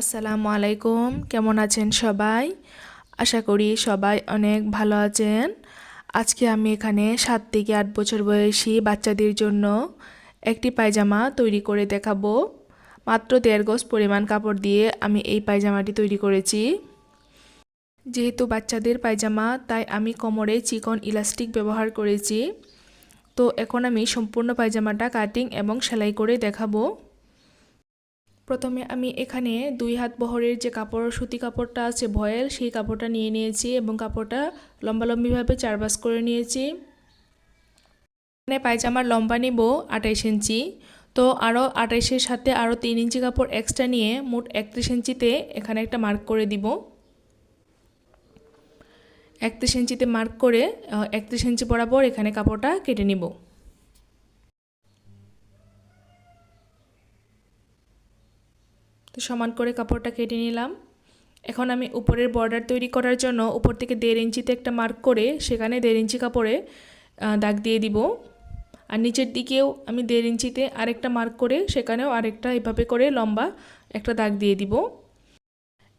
আসসালামু আলাইকুম। কেমন আছেন সবাই? আশা করি সবাই অনেক ভালো আছেন। আজকে আমি এখানে সাত থেকে আট বছর বয়সী বাচ্চাদের জন্য একটি পায়জামা তৈরি করে দেখাবো। মাত্র দেড় গজ পরিমাণ কাপড় দিয়ে আমি এই পায়জামাটি তৈরি করেছি। যেহেতু বাচ্চাদের পায়জামা, তাই আমি কোমরে চিকন ইলাস্টিক ব্যবহার করেছি। তো এখন আমি সম্পূর্ণ পায়জামাটা কাটিং এবং সেলাই করে দেখাবো। প্রথমে আমি এখানে দুই হাত বহরের যে কাপড়, সুতি কাপড়টা আছে, ভয়েল, সেই কাপড়টা নিয়ে নিয়েছি এবং কাপড়টা লম্বালম্বিভাবে চারবাস করে নিয়েছি। এখানে পায়জামার লম্বা নিব আঠাইশ ইঞ্চি। তো আরও আঠাইশের সাথে আরও তিন ইঞ্চি কাপড় এক্সট্রা নিয়ে মোট একত্রিশ ইঞ্চিতে এখানে একটা মার্ক করে দিব। একত্রিশ ইঞ্চিতে মার্ক করে একত্রিশ ইঞ্চি বরাবর এখানে কাপড়টা কেটে নিব। তো সমান করে কাপড়টা কেটে নিলাম। এখন আমি উপরের বর্ডার তৈরি করার জন্য উপর থেকে দেড় ইঞ্চিতে একটা মার্ক করে সেখানে দেড় ইঞ্চি কাপড়ে দাগ দিয়ে দিব। আর নিচের দিকেও আমি দেড় ইঞ্চিতে আরেকটা মার্ক করে সেখানেও আরেকটা এভাবে করে লম্বা একটা দাগ দিয়ে দিব।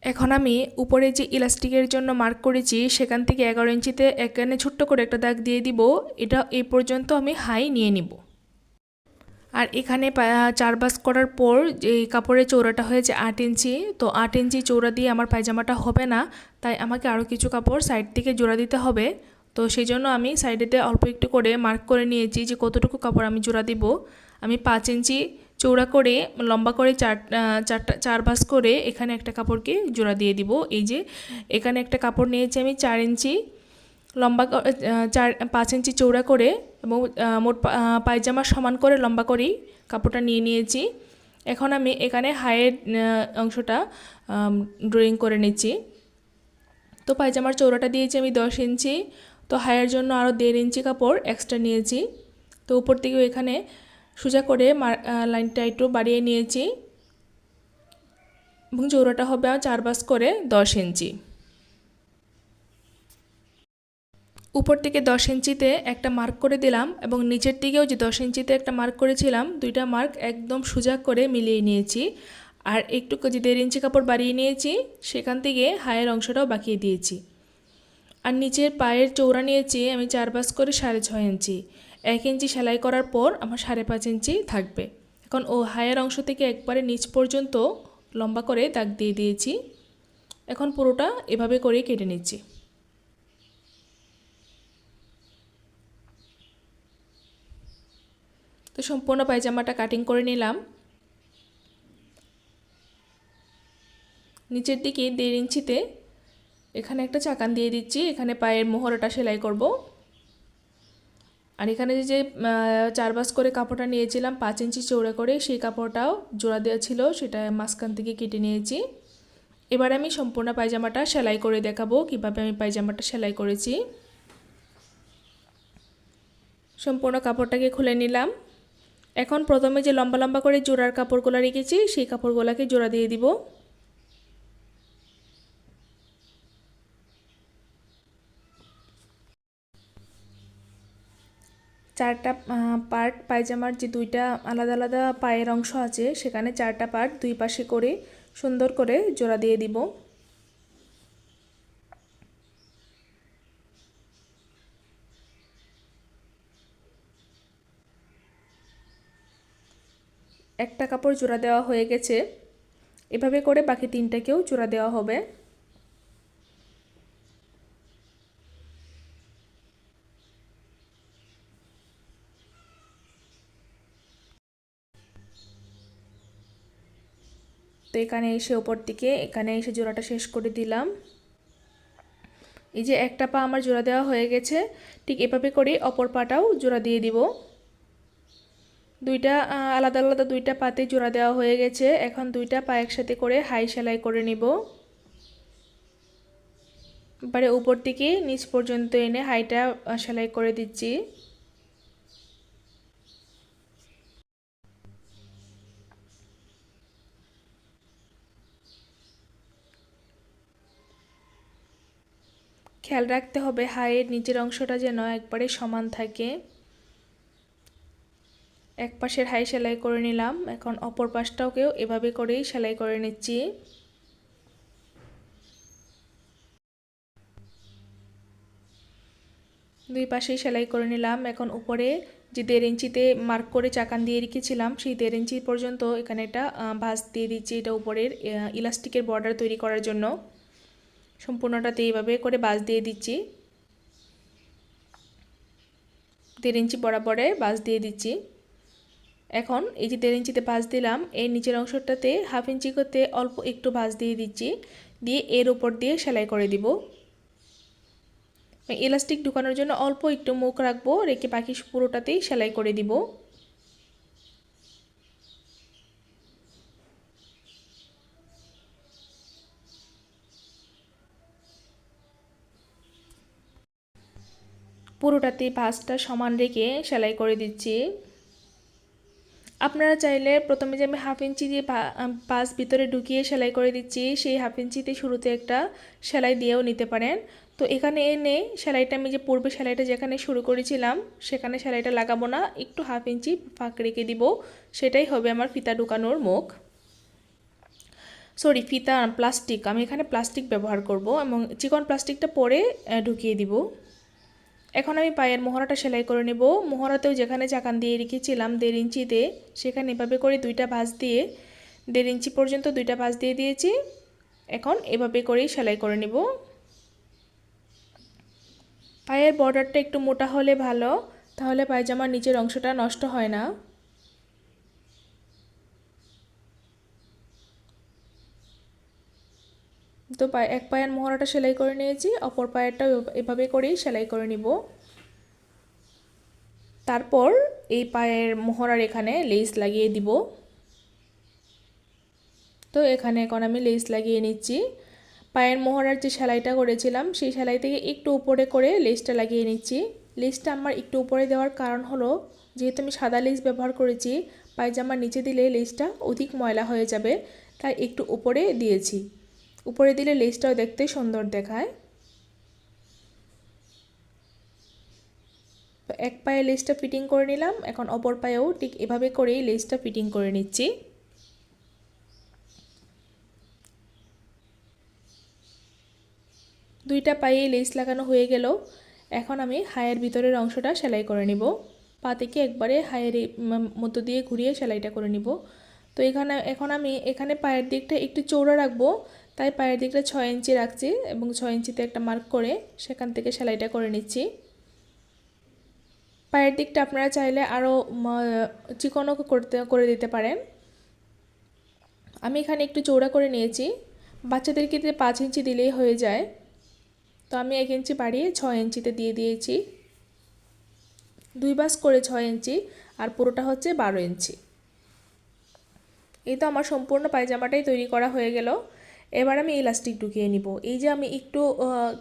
এখন আমি উপরে যে ইলাস্টিকের জন্য মার্ক করেছি সেখান থেকে এগারো ইঞ্চিতে এখানে ছোট্ট করে একটা দাগ দিয়ে দিব। এটা এই পর্যন্ত আমি হাই নিয়ে নিব। আর এখানে চারবাস করার পর যে কাপড়ের চৌড়াটা হয়েছে আট ইঞ্চি, তো আট ইঞ্চি চৌড়া দিয়ে আমার পায়জামাটা হবে না, তাই আমাকে আরও কিছু কাপড় সাইড থেকে জোড়া দিতে হবে। তো সেই জন্য আমি সাইডেতে অল্প একটু করে মার্ক করে নিয়েছি যে কতটুকু কাপড় আমি জোড়া দিব। আমি পাঁচ ইঞ্চি চৌড়া করে, লম্বা করে চার চারটা, চার বাস করে এখানে একটা কাপড়কে জোড়া দিয়ে দিব। এই যে এখানে একটা কাপড় নিয়েছি আমি চার ইঞ্চি। লম্বা চার, পাঁচ ইঞ্চি চৌড়া করে এবং মোট পায়জামা সমান করে লম্বা করেই কাপড়টা নিয়ে নিয়েছি। এখন আমি এখানে হায়ের অংশটা ড্রয়িং করে নিচ্ছি। তো পায়জামার চৌড়াটা দিয়েছি আমি দশ ইঞ্চি। তো হায়ের জন্য আরও দেড় ইঞ্চি কাপড় এক্সট্রা নিয়েছি। তো উপর থেকেও এখানে সোজা করে লাইনটা একটু বাড়িয়ে নিয়েছি। এবং চৌড়াটা হবে চার বাস করে দশ ইঞ্চি। উপর থেকে দশ ইঞ্চিতে একটা মার্ক করে দিলাম এবং নিচের দিকেও যে দশ ইঞ্চিতে একটা মার্ক করেছিলাম, দুইটা মার্ক একদম সোজা করে মিলিয়ে নিয়েছি। আর একটু যে দেড় ইঞ্চি কাপড় বাড়িয়ে নিয়েছি, সেখান থেকে হায়ের অংশটাও বাকিয়ে দিয়েছি। আর নিচের পায়ের চৌড়া নিয়েছি আমি চার বাস করে সাড়ে ছয় ইঞ্চি। এক ইঞ্চি সেলাই করার পর আমার সাড়ে পাঁচ ইঞ্চি থাকবে। এখন ও হায়ের অংশ থেকে একবারে নিচ পর্যন্ত লম্বা করে দাগ দিয়ে দিয়েছি। এখন পুরোটা এভাবে করে কেটে নিচ্ছি। তো সম্পূর্ণ পায়জামাটা কাটিং করে নিলাম। নিচের দিকে দেড় ইঞ্চিতে এখানে একটা চাকান দিয়ে দিচ্ছি, এখানে পায়ের মোহরটা সেলাই করব। আর এখানে যে চার বাস করে কাপড়টা নিয়েছিলাম, পাঁচ ইঞ্চি চৌড়া করে, সেই কাপড়টাও জোড়া দেওয়া ছিল, সেটা মাঝখান থেকে কেটে নিয়েছি। এবার আমি সম্পূর্ণ পায়জামাটা সেলাই করে দেখাবো, কীভাবে আমি পায়জামাটা সেলাই করেছি। সম্পূর্ণ কাপড়টাকে খুলে নিলাম। এখন প্রথমে যে লম্বা লম্বা করে জোড়ার কাপড়গুলো রেখেছি, সেই কাপড়গুলোকে জোড়া দিয়ে দিব। চারটা পার্ট পায়জামার যে দুইটা আলাদা আলাদা পায়ের অংশ আছে, সেখানে চারটা পার্ট দুই পাশে করে সুন্দর করে জোড়া দিয়ে দিব। একটা কাপড় জোড়া দেওয়া হয়ে গেছে। এভাবে করে বাকি তিনটাকেও জোড়া দেওয়া হবে। তো এখানে এসে ওপর দিকে, এখানে এসে জোড়াটা শেষ করে দিলাম। এই যে একটা পা আমার জোড়া দেওয়া হয়ে গেছে, ঠিক এভাবে করে অপর পাটাও জোড়া দিয়ে দিব। দুইটা আলাদা আলাদা দুইটা পাতে জোড়া দেওয়া হয়ে গেছে। এখন দুইটা পা একসাথে করে হাই সেলাই করে নিব। এবারে উপর থেকে নিচ পর্যন্ত এনে হাইটা সেলাই করে দিচ্ছি। খেয়াল রাখতে হবে হাইয়ের নিচের অংশটা যেন একবারে সমান থাকে। এক পাশের হাই সেলাই করে নিলাম। এখন অপর পাশটাওকেও এভাবে করেই সেলাই করে নিচ্ছি। দুই পাশেই সেলাই করে নিলাম। এখন উপরে যে দেড় ইঞ্চিতে মার্ক করে চাকান দিয়ে রেখেছিলাম, সেই দেড় ইঞ্চি পর্যন্ত এখানে একটা ভাঁজ দিয়ে দিচ্ছি এটা উপরের ইলাস্টিকের বর্ডার তৈরি করার জন্য। সম্পূর্ণটাতে এইভাবে করে বাজ দিয়ে দিচ্ছি। দেড় ইঞ্চি বরাবরে বাজ দিয়ে দিচ্ছি। এখন এই যে দেড় ইঞ্চিতে ভাঁজ দিলাম, এর নিচের অংশটাতে হাফ ইঞ্চি করতে অল্প একটু ভাঁজ দিয়ে দিচ্ছি, দিয়ে এর উপর দিয়ে সেলাই করে দিব। ইলাস্টিক ঢুকানোর জন্য অল্প একটু মুখ রাখব, রেখে বাকি পুরোটাতেই সেলাই করে দিব। পুরোটাতে পাঁচটা সমান রেখে সেলাই করে দিচ্ছি। আপনারা চাইলে প্রথমে যে আমি হাফ ইঞ্চি দিয়ে পাঁচ ভিতরে ঢুকিয়ে সেলাই করে দিচ্ছি, সেই হাফ ইঞ্চিতে শুরুতে একটা সেলাই দিয়েও নিতে পারেন। তো এখানে এনে সেলাইটা আমি যে পূর্বে সেলাইটা যেখানে শুরু করেছিলাম, সেখানে সেলাইটা লাগাবো না, একটু হাফ ইঞ্চি ফাঁক রেখে দিব, সেটাই হবে আমার ফিতা ঢুকানোর মুখ। সরি ফিতা প্লাস্টিক আমি এখানে প্লাস্টিক ব্যবহার করব এবং চিকন প্লাস্টিকটা পরে ঢুকিয়ে দিব। এখন আমি পায়ের মোহরাটা সেলাই করে নেব। মোহরাতেও যেখানে চাকান দিয়ে রেখেছিলাম দেড় ইঞ্চিতে, সেখানে এভাবে করে দুইটা ভাঁজ দিয়ে, দেড় ইঞ্চি পর্যন্ত দুইটা ভাঁজ দিয়ে দিয়েছি। এখন এভাবে করেই সেলাই করে নেব। পায়ের বর্ডারটা একটু মোটা হলে ভালো, তাহলে পায়জামার নিচের অংশটা নষ্ট হয় না। তো এক পায়ের মোহরাটা সেলাই করে নিয়েছি, অপর পায়েরটাও এভাবে করেই সেলাই করে নিব। তারপর এই পায়ের মোহরার এখানে লেস লাগিয়ে দিব। তো এখানে এখন আমি লেস লাগিয়ে নিচ্ছি। পায়ের মোহরার যে সেলাইটা করেছিলাম, সেই সেলাই থেকে একটু উপরে করে লেসটা লাগিয়ে নিচ্ছি। লেসটা আমার একটু উপরে দেওয়ার কারণ হলো, যেহেতু আমি সাদা লেস ব্যবহার করেছি, পায়জামার নিচে দিলে লেসটা অধিক ময়লা হয়ে যাবে, তাই একটু উপরে দিয়েছি। উপরে দিলে লেসটাও দেখতে সুন্দর দেখায়। তো এক পায়ে লেসটা ফিটিং করে নিলাম, এখন অপর পায়েও ঠিক এভাবে করেই লেসটা ফিটিং করে নিচ্ছি। দুইটা পায়ে লেস লাগানো হয়ে গেল এখন আমি হায়ের ভিতরের অংশটা সেলাই করে নিব। পা থেকে একবারে হায়ের মধ্য দিয়ে ঘুরিয়ে সেলাইটা করে নিব। তো এখানে, এখন আমি এখানে পায়ের দিকটা একটু চৌড়া রাখব তাই পায়ের দিকটা ছয় ইঞ্চি রাখছি এবং ছয় ইঞ্চিতে একটা মার্ক করে সেখান থেকে সেলাইটা করে নিচ্ছি। পায়ের দিকটা আপনারা চাইলে আরও চিকনও করতে, করে দিতে পারেন। আমি এখানে একটু চৌড়া করে নিয়েছি। বাচ্চাদের ক্ষেত্রে পাঁচ ইঞ্চি দিলেই হয়ে যায়। তো আমি এক ইঞ্চি বাড়িয়ে ছয় ইঞ্চিতে দিয়ে দিয়েছি। দুই বাস করে ছয় ইঞ্চি আর পুরোটা হচ্ছে বারো ইঞ্চি। এই তো আমার সম্পূর্ণ পায়জামাটাই তৈরি করা হয়ে গেল। এবার আমি ইলাস্টিক ঢুকিয়ে নিব। এই যে আমি একটু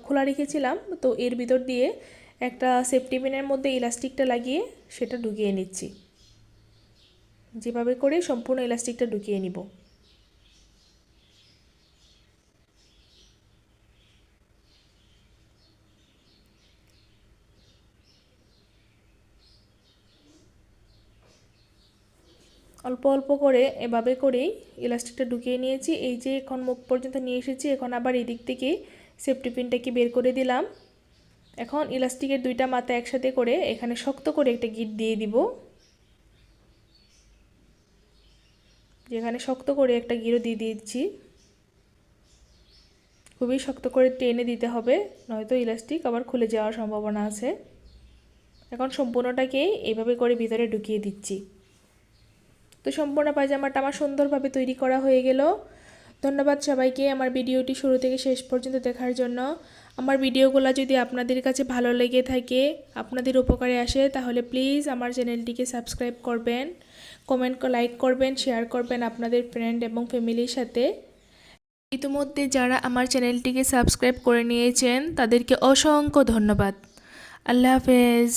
খোলা রেখেছিলাম, তো এর ভিতর দিয়ে একটা সেফটি পিনের মধ্যে ইলাস্টিকটা লাগিয়ে সেটা ঢুকিয়ে নিচ্ছি। যেভাবে করে সম্পূর্ণ ইলাস্টিকটা ঢুকিয়ে নিব। অল্প অল্প করে এভাবে করেই ইলাস্টিকটা ঢুকিয়ে নিয়েছি। এই যে এখন মুখ পর্যন্ত নিয়ে এসেছি, এখন আবার এই দিক থেকে সেফটি পিনটাকে বের করে দিলাম। এখন ইলাস্টিকের দুইটা মাথা একসাথে করে এখানে শক্ত করে একটা গিট দিয়ে দিব। যেখানে শক্ত করে একটা গিরো দিয়ে দিয়েছি। খুবই শক্ত করে টেনে দিতে হবে, নয়তো ইলাস্টিক আবার খুলে যাওয়ার সম্ভাবনা আছে। এখন সম্পূর্ণটাকেই এইভাবে করে ভিতরে ঢুকিয়ে দিচ্ছি। তো সম্পূর্ণ পায়জামাটা আমার সুন্দরভাবে তৈরি করা হয়ে গেল। ধন্যবাদ সবাইকে আমার ভিডিওটি শুরু থেকে শেষ পর্যন্ত দেখার জন্য। আমার ভিডিওগুলো যদি আপনাদের কাছে ভালো লেগে থাকে, আপনাদের উপকারে আসে, তাহলে প্লিজ আমার চ্যানেলটিকে সাবস্ক্রাইব করবেন কমেন্ট লাইক করবেন শেয়ার করবেন আপনাদের ফ্রেন্ড এবং ফ্যামিলির সাথে। ইতিমধ্যে যারা আমার চ্যানেলটিকে সাবস্ক্রাইব করে নিয়েছেন, তাদেরকে অসংখ্য ধন্যবাদ। আল্লাহ হাফেজ।